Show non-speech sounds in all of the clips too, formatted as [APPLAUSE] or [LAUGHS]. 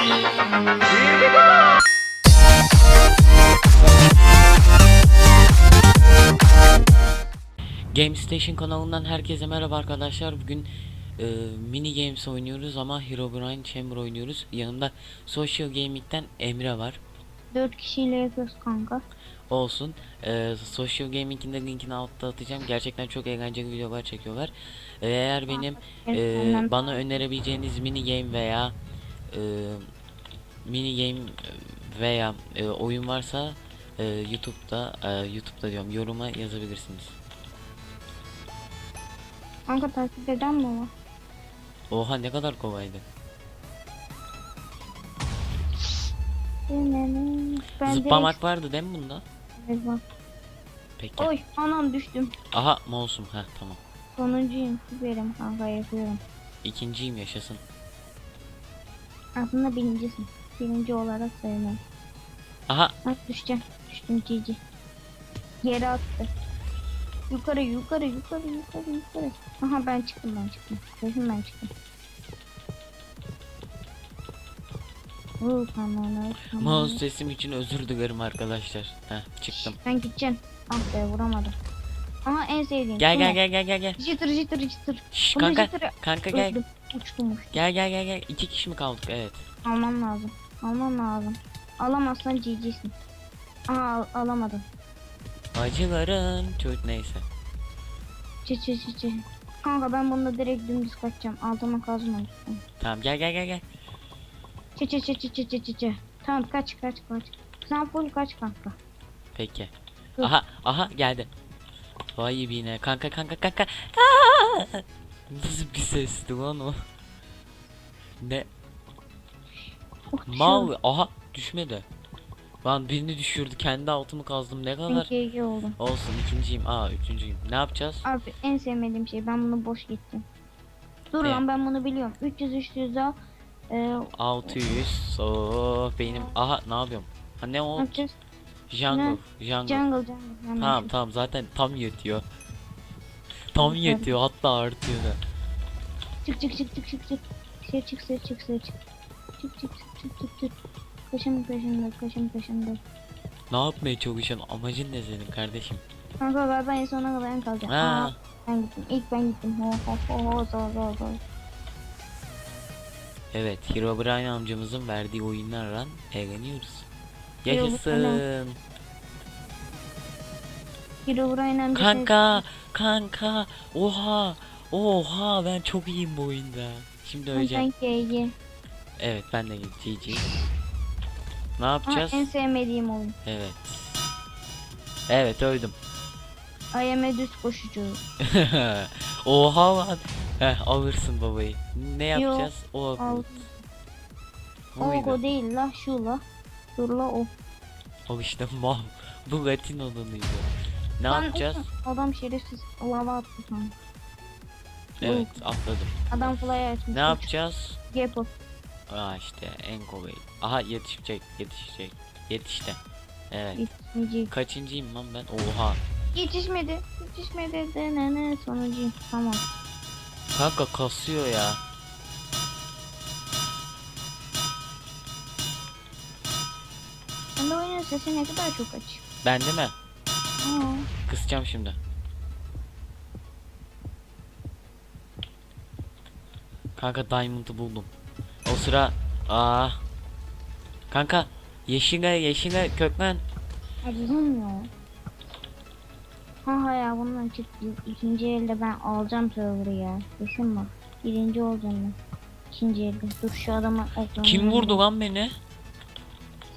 Game Station kanalından herkese merhaba arkadaşlar. Bugün e, mini games oynuyoruz ama Herobrine Chamber oynuyoruz. Yanımda Social Gaming'den Emre var. 4 kişiyle yapıyoruz kanka. Olsun. E, Social Gaming'in de linkini altta atacağım. Gerçekten çok eğlenceli videolar çekiyorlar. E, eğer benim e, bana önerebileceğiniz mini game veya e, mini game veya e, oyun varsa e, YouTube'da e, YouTube'da diyorum yoruma yazabilirsiniz. Kanka takip eden mi var? Oha ne kadar kolaydı. Ben Zıplamak vardı değil mi bunda? direkt-. Peki. Oy anam düştüm. Aha mouse'um. Heh tamam. Sonuncuyum. Süperim kanka yapıyorum. İkinciyim yaşasın. Aslında birincisin. Birinci olarak sayılmam. Aha Bak düşeceğim. Düştüm cici. Geri attı. Yukarı yukarı yukarı yukarı yukarı. Aha ben çıktım ben çıktım. Kesin ben çıktım. Vuu kamera. mouse sesim için özür dilerim arkadaşlar. Heh çıktım. Ben gideceğim. Ah be vuramadım. Ama en sevdiğim. Gel gel gel gel gel gel. Jitter jitter jitter. Şş, Bunu kanka jitter'ı kanka gel. öldüm. Uçtum uçtum. Gel gel gel gel. İki kişi mi kaldık? Evet. Alman lazım. Alman lazım. Alamazsan GG'sin. Aha al, alamadın. Acıların çocuk neyse. Çı çı çı çı. Kanka ben bunda direkt dümdüz kaçacağım. Altıma kazma. Tamam gel gel gel gel. Çı çı çı çı çı çı çı. Tamam kaç kaç kaç. Sen full kaç kanka. Peki. Aha aha geldi. Vay yine. Kanka kanka kanka. Aa! Nasıl bir sesti lan o? Ne? Mal aha düşmedi. Lan birini düşürdü kendi altımı kazdım ne kadar. GG oldum. Olsun ikinciyim. Aa üçüncüyüm. Ne yapacağız? Abi en sevmediğim şey ben bunu boş gittim. Dur Ne? lan ben bunu biliyorum. 300 300 daha. Ee, 600. Oh benim. Aha ne yapıyorum? Ha ne ne o? yapacağız? Jungle. Jungle. Jungle jungle. Tamam tamam zaten tam yetiyor. Tam yetiyor hatta artıyor da. Çık çık çık çık çık çık. Dışarı çık dışarı çık dışarı çık. Çık çık çık çık çık çık. Kaşım kaşımda kaşım kaşımda. Ne yapmaya çalışıyorsun? Amacın ne senin kardeşim? Kanka galiba en sona kadar ben kalacağım. Ha. Aa, ben gittim. İlk ben gittim. Ho ho ho ho zor zor zor. Evet, Herobrine amcamızın verdiği oyunlarla eğleniyoruz. Yaşasın. Hero Brian'ın bir Kanka, kanka. Oha. Oha ben çok iyiyim bu oyunda. Şimdi öleceğim. Ben GG. Evet ben de GG. Ne yapacağız? en sevmediğim oyun. Evet. Evet öldüm. I am a düz koşucu. [LAUGHS] Oha lan. Heh alırsın babayı. Ne yapacağız? O. Bu O muydu? o değil la şu la. Dur la o. O işte [LAUGHS] mal. Bu Latin olanıydı. Ne Lan yapacağız? o- Adam şerefsiz. Lava attı sana. Evet atladım. Adam fly açmış. Ne yapacağız? Gepo. Aa işte en kolay. Aha yetişecek yetişecek. Yetişti. Evet. Yetişmeyecek. Kaçıncıyım lan ben? Oha. Yetişmedi. Yetişmedi. Denene sonuncuyum. Tamam. Kanka kasıyor ya. Sen de oyunun sesi ne kadar çok aç. Ben değil mi? Aa. Kısacağım şimdi. Kanka Diamond'ı buldum. O sıra aa. Kanka yeşile yeşile köklen. Acıdım ya. Ha ya bundan çıktı. İkinci elde ben alacağım server'ı ya. Kesin bak. Birinci olacağım ben. İkinci elde. Dur şu adama Kim vurdu lan beni?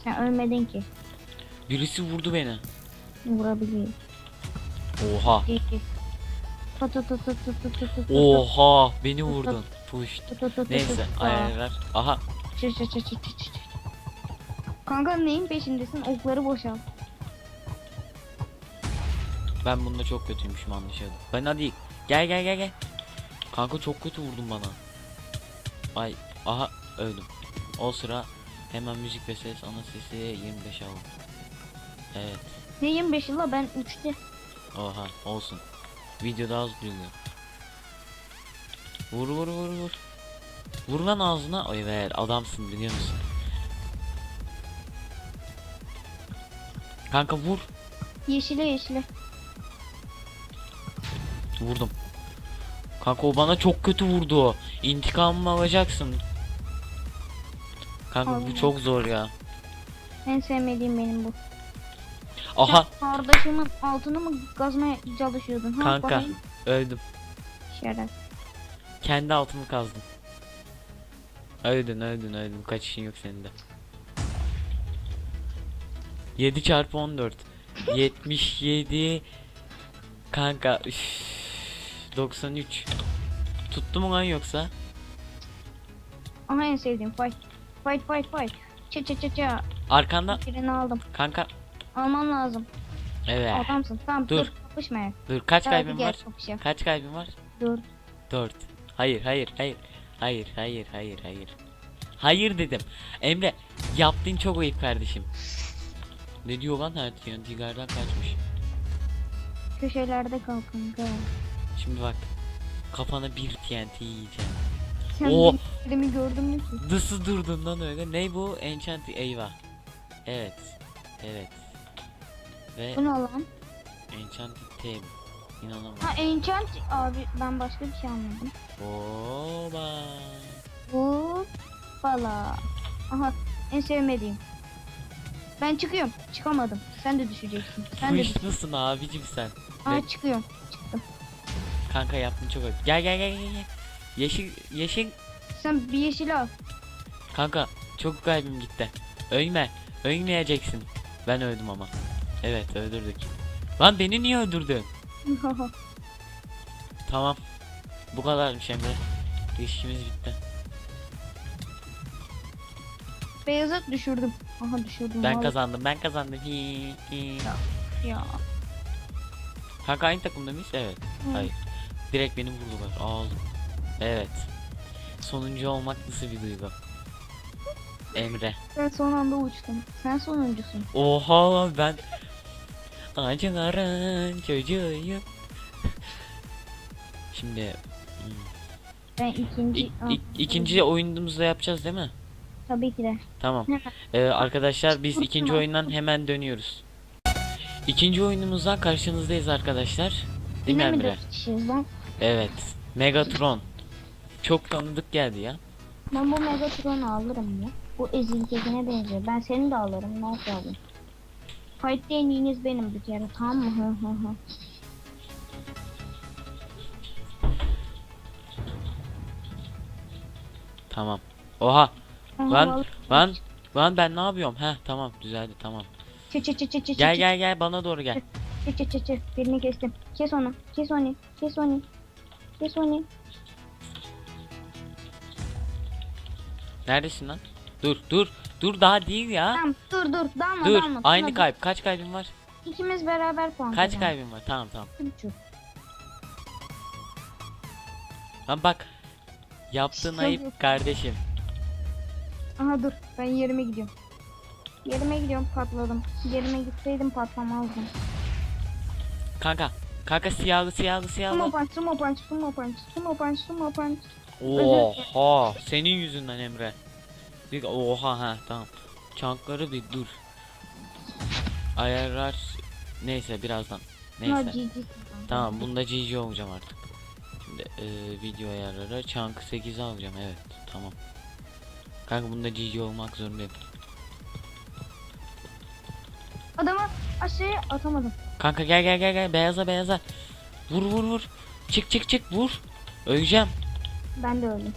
Ya ölmedin ki. Birisi vurdu beni. Vurabiliyor. Oha. Tut tut tut tut tut tut tut. Oha beni vurdun. Push. Neyse ayarı ver. Aha. Çır çır çır çır çır. Kanka neyin peşindesin? Okları boşalt. Ben bunda çok kötüymüşüm anlaşıldı. Ben hadi gel gel gel gel. Kanka çok kötü vurdun bana. Ay aha öldüm. O sıra Hemen müzik ve ses ana sesi 25 aldım. Evet. Ne 25 yıla ben 3'te. Oha olsun. Videoda az duyuluyor. Vur vur vur vur. Vur lan ağzına. Oy ver adamsın biliyor musun? Kanka vur. Yeşile yeşile. Vurdum. Kanka o bana çok kötü vurdu. o. İntikamımı alacaksın. Kanka bu çok zor ya. En sevmediğim benim bu. Aha Sen kardeşimin altını mı kazmaya çalışıyordun? Ha, Kanka. bakayım. öldüm. Şeref. Kendi altımı kazdım. Öldün öldün öldün. Kaç işin yok senin de. 7 çarpı 14. 77 [LAUGHS] Kanka üf, 93 Tuttu mu lan yoksa? Aha en sevdiğim fight. Fight fight fight. Çı çı çı çı. Arkanda Birini aldım. kanka Alman lazım. Evet Adamsın. Tamam Dur. dur. Kapışma. Dur kaç Hadi kaybın gel var? kapışalım. Kaç kaybın var? Dur. 4 Hayır hayır hayır Hayır hayır hayır hayır Hayır dedim Emre yaptığın çok ayıp kardeşim Ne diyor lan her yani Tiger'den kaçmış Köşelerde kal kanka. Şimdi bak Kafana bir TNT yiyeceğim Oo. benim elimi gördün mü ki? Nasıl durdun lan öyle ne bu enchant eyvah Evet Evet Ve Bu ne lan? enchanted İnanamam Ha enchant abi ben başka bir şey anladım. Oba Bu bala. Aha en sevmediğim. Ben çıkıyorum. Çıkamadım. Sen de düşeceksin. Sen de düş. Kuşlusun abicim sen Aa çıkıyorum. Çıktım. Kanka yaptın çok ayıp Gel gel gel gel gel Yeşil yeşil Sen bir yeşil al. Kanka çok kalbim gitti. Ölme. Ölmeyeceksin. Ben öldüm ama. Evet öldürdük. Lan beni niye öldürdün? [LAUGHS] Tamam. Bu kadarmış Emre. İşimiz bitti. Beyazı düşürdüm. Aha düşürdüm. Ben vallahi. kazandım. Ben kazandım. Hi, hi. Ya. Kanka aynı takımda mıyız? Evet. Hı. Hayır. Direkt beni vurdular. Aldım. Evet. Sonuncu olmak nasıl bir duygu? Emre. Ben son anda uçtum. Sen sonuncusun. Oha ben acıların çocuğuyum. Şimdi hmm, Ben ikinci. ik- ik- ikinci oyunumuzda yapacağız değil mi? Tabii ki de. Tamam. Ee, arkadaşlar biz ikinci oyundan hemen dönüyoruz. İkinci oyunumuzdan karşınızdayız arkadaşlar. Değil mi Yine mi Emre? dört kişiyiz lan? Evet. Megatron. Çok tanıdık geldi ya. Ben bu Megatron'u alırım ya. Bu ezilkekine benziyor. Ben seni de alırım. Ne yapalım? Fight en iyiniz benim bir kere. Tamam mı? Hı hı hı. Tamam. Oha. Aha, Lan lan lan ben ne yapıyorum? Heh tamam düzeldi tamam. Çı çı çı çı çı Gel çı gel gel bana doğru gel. çı çı çı çı. Birini kestim. Kes onu. Kes onu. Kes onu. Kes onu. Neredesin lan? Dur dur dur daha değil ya. Tamam dur dur. Dalma Dur dalma. aynı kalp. Kaç kalbin var? İkimiz beraber puan Kaç kazandık. kalbin var? Tamam tamam. Üç. Lan bak. Yaptığın ayıp kardeşim. Aha dur. Ben yerime gidiyorum. Yerime gidiyorum patladım. Yerime gitseydim patlamazdım. Kanka. Kanka siyahlı siyahlı Sumo siyahlı. punch, sumo punch, sumo punch, sumo punch, sumo punch. Oha. Senin yüzünden Emre. Bir oha ha tamam. Çankları bir dur. Ayarlar. Neyse birazdan. Neyse. Tamam bunda GG olacağım artık. Şimdi e, video ayarları chunk 8 alacağım evet tamam. Kanka bunda GG olmak zorundayım. Adamı aşağıya atamadım. Kanka gel gel gel gel beyaza beyaza. Vur vur vur. Çık çık çık vur. Öleceğim. Ben de öldüm.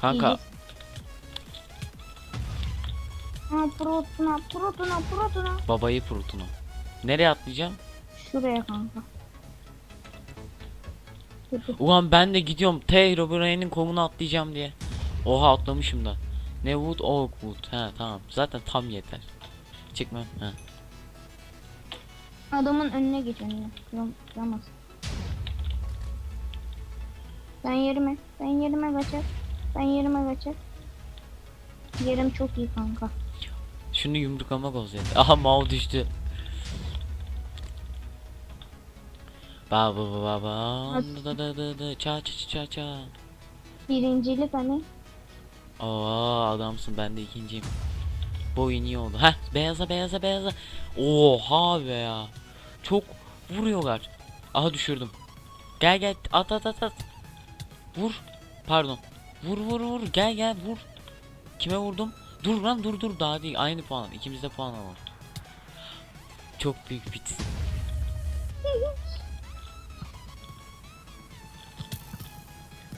Kanka. Ha protuna, protuna, protuna. babayı purutunu. Nereye atlayacağım? Şuraya kanka. Ulan ben de gidiyorum T Herobrine'in koluna atlayacağım diye. Oha atlamışım da. Ne wood oak wood. He tamam. Zaten tam yeter. Çıkmam. He. Adamın önüne geç önüne. Yam, yamaz. Ben yerime, ben yerime kaçar. Ben yerime kaçar. Yerim çok iyi kanka. Şunu yumruklamak olsaydı. Aha Mao düştü. Ba ba ba ba ba da da da da ça ça ça ça. Birincilik hani. Aa adamsın ben de ikinciyim. Bu oyun iyi oldu. Heh beyaza beyaza beyaza. Oha be ya. Çok vuruyorlar. Aha düşürdüm. Gel gel at at at at. Vur. Pardon. Vur vur vur. Gel gel vur. Kime vurdum? Dur lan dur dur daha değil. Aynı puan. İkimiz de puan alalım. Çok büyük bit.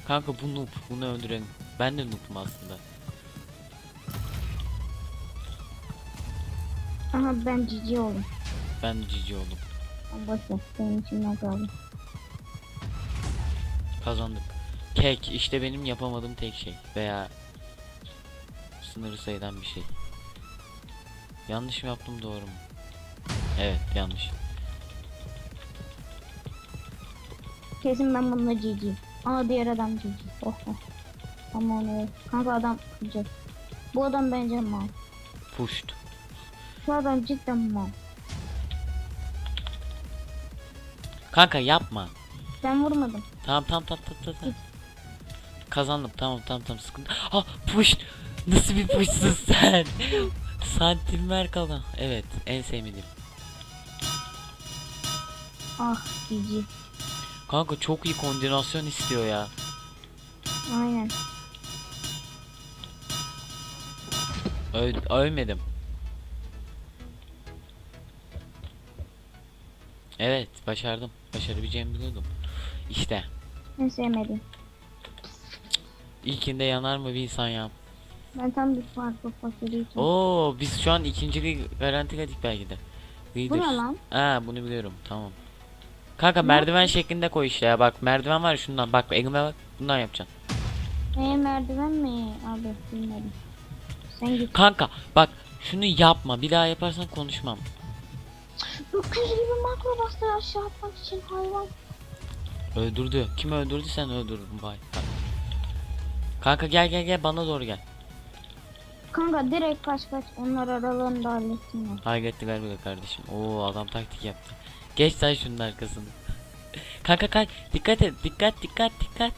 Kanka bu noob. Bunu öldürelim. Ben de noob'um aslında. Aha ben cici oldum. Ben de cici oldum. Ben boşver. Benim içimden kaldı. Kazandık. Kek işte benim yapamadığım tek şey. Veya sınırı sayılan bir şey. Yanlış mı yaptım doğru mu? Evet yanlış. Kesin ben bununla cici. Aa diğer adam cici. Oh oh. Ama onu Kanka adam kıracak. Bu adam bence mal. Pushed. Şu adam cidden mal. Kanka yapma. Ben vurmadım. Tamam tamam tamam tamam tamam. Kazandım tamam tamam tamam sıkıntı. Ha push. Nasıl bir pushsun sen? [LAUGHS] Santim kalan. Evet en sevmediğim. Ah cici. Kanka çok iyi koordinasyon istiyor ya. Aynen. Öl ölmedim. Evet başardım. Başarabileceğimi biliyordum. İşte En sevmedim. İlkinde yanar mı bir insan ya. Ben tam bir farklı fakiri için. Oo biz şu an ikinci garantiledik belki de. Bu ne lan? Ha bunu biliyorum tamam. Kanka merdiven şeklinde koy işte ya bak merdiven var ya şundan bak elime bak bundan yapacaksın. Ee, merdiven mi? Abi bilmedim. Sen git. Kanka bak şunu yapma bir daha yaparsan konuşmam. Öküz gibi makro bastı aşağı atmak için hayvan. Öldürdü. Kim öldürdü sen öldürdün bay. Bak. Kanka gel gel gel bana doğru gel. Kanka direkt kaç kaç onlar aralarında halletsinler. Halletti galiba kardeşim. Oo adam taktik yaptı. Geç sen şunun arkasını. [LAUGHS] Kanka kanka dikkat et dikkat dikkat dikkat.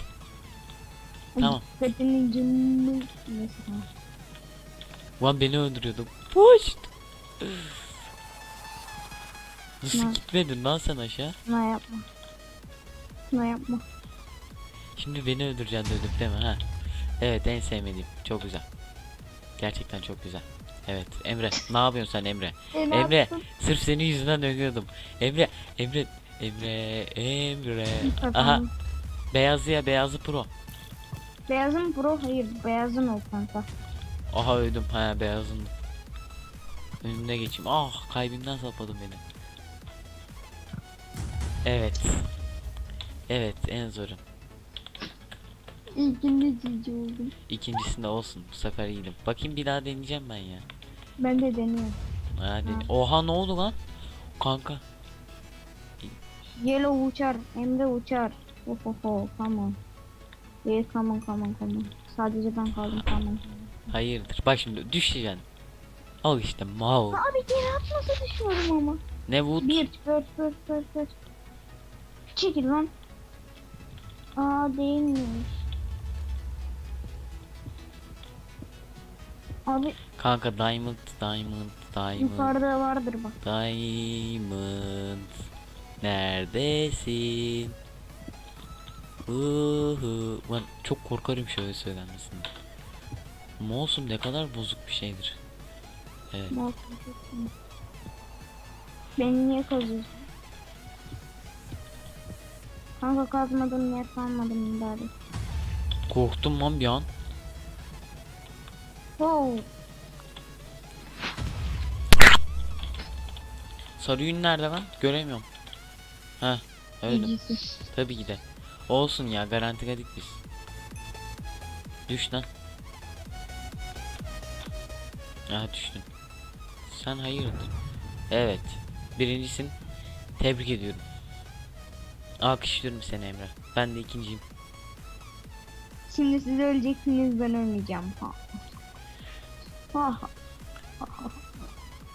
Tamam. Dikkatinin canını. Ulan beni öldürüyordum. Pusht. [LAUGHS] Nasıl Ne? gitmedin lan sen aşağı? Şuna yapma. Şuna yapma. Şimdi beni öldüreceksin dedim değil mi ha? Evet en sevmediğim. Çok güzel. Gerçekten çok güzel. Evet Emre ne yapıyorsun sen Emre? E, ne Emre yaptın? sırf senin yüzünden ölüyordum. Emre Emre Emre Emre. Aha Kazandım. beyazı ya beyazı pro. Beyazın pro hayır beyazın o kanka. Aha öldüm ha beyazın. Önümde geçeyim. Ah kalbimden sapladım beni. Evet. Evet en zoru. İlkinde cici oldum. İkincisinde olsun. Bu sefer iyiydim. Bakayım bir daha deneyeceğim ben ya. Ben de deniyorum. Hadi. Ha. Oha ne oldu lan? Kanka. Yellow uçar. Emre uçar. Oh oh oh come on. Yeah, come on come on come on. Sadece ben kaldım come on. Hayırdır. Bak şimdi düşeceksin. Al işte mal. Abi geri atmasa düşüyorum ama. Ne wood? Bir, dört, dört, dört, dört. Çekil lan. Aa değilmiş. Abi Kanka diamond, diamond, diamond, yukarıda vardır bak. diamond. Neredesin? Uhu. Ben çok korkarım şöyle söylenmesine. Olsun ne kadar bozuk bir şeydir. Evet. Bak. Beni niye kazıyorsun? Kanka kazmadım yer kalmadım bari. Korktum lan bir an. Wow. Sarı yün nerede lan? Göremiyorum. Ha, öldüm. Tabii ki de. Olsun ya garantiledik biz. Düş lan. Aha düştün. Sen hayırdır? Evet. Birincisin. Tebrik ediyorum. Alkışlıyorum seni Emre. Ben de ikinciyim. Şimdi siz öleceksiniz ben ölmeyeceğim. Ha.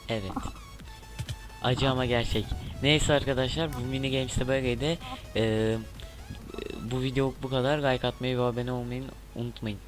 Evet. Acı ama gerçek. Neyse arkadaşlar bu mini games'te böyleydi. Ee, bu video bu kadar. Like atmayı ve abone olmayı unutmayın.